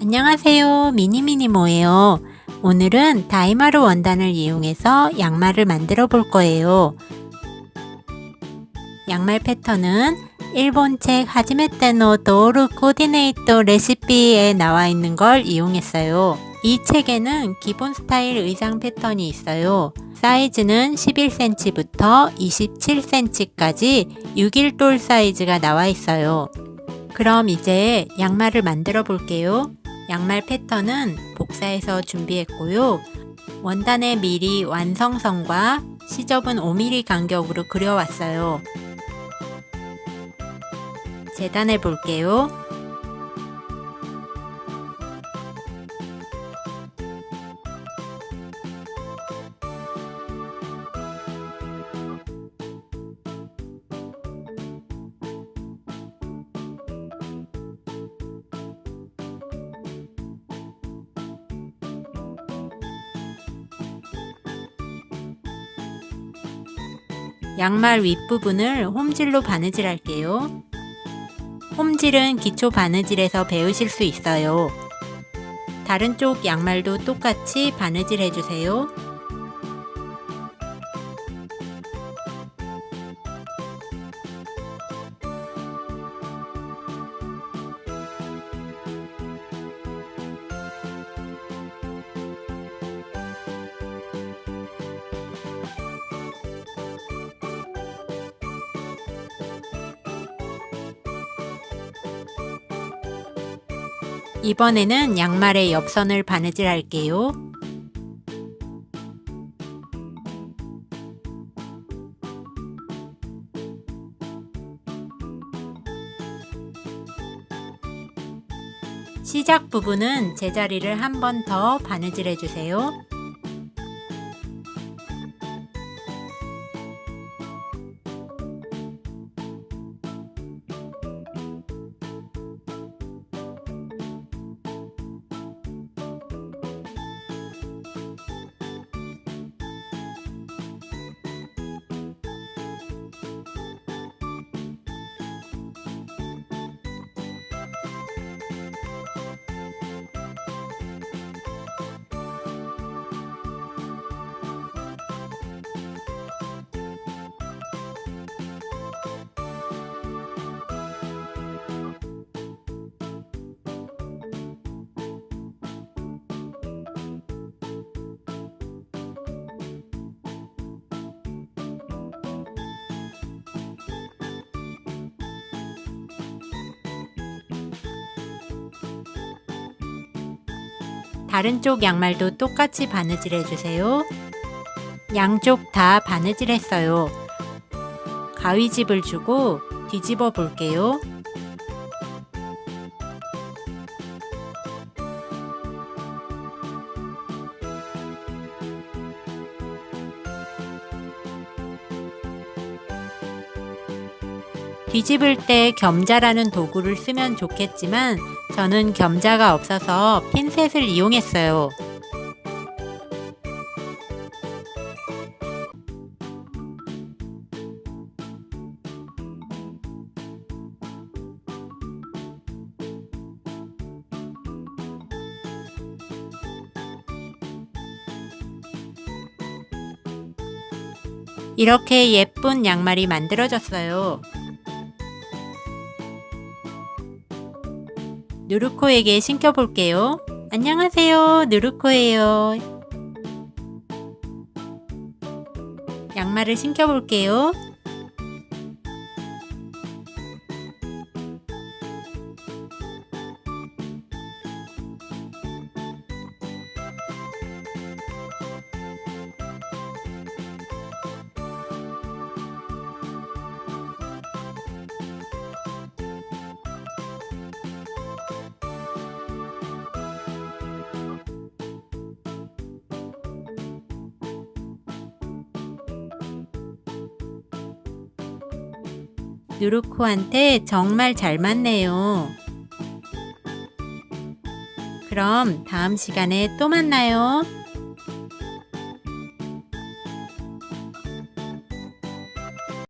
안녕하세요. 미니미니모예요. 오늘은 다이마루 원단을 이용해서 양말을 만들어 볼 거예요. 양말 패턴은 일본 책 하지메테노 도르 코디네이터 레시피에 나와 있는 걸 이용했어요. 이 책에는 기본 스타일 의상 패턴이 있어요. 사이즈는 11cm부터 27cm까지 6일돌 사이즈가 나와 있어요. 그럼 이제 양말을 만들어 볼게요. 양말 패턴은 복사해서 준비했고요. 원단에 미리 완성선과 시접은 5mm 간격으로 그려왔어요. 재단해 볼게요. 양말 윗부분을 홈질로 바느질 할게요. 홈질은 기초 바느질에서 배우실 수 있어요. 다른 쪽 양말도 똑같이 바느질 해주세요. 이번에는 양말의 옆선을 바느질 할게요. 시작 부분은 제자리를 한 번 더 바느질 해주세요. 다른 쪽 양말도 똑같이 바느질 해주세요. 양쪽 다 바느질 했어요. 가위집을 주고 뒤집어 볼게요. 뒤집을 때 겸자라는 도구를 쓰면 좋겠지만 저는 겸자가 없어서 핀셋을 이용했어요. 이렇게 예쁜 양말이 만들어졌어요. 누르코에게 신겨볼게요. 안녕하세요. 누르코예요. 양말을 신겨볼게요. 누르코한테 정말 잘 맞네요. 그럼 다음 시간에 또 만나요.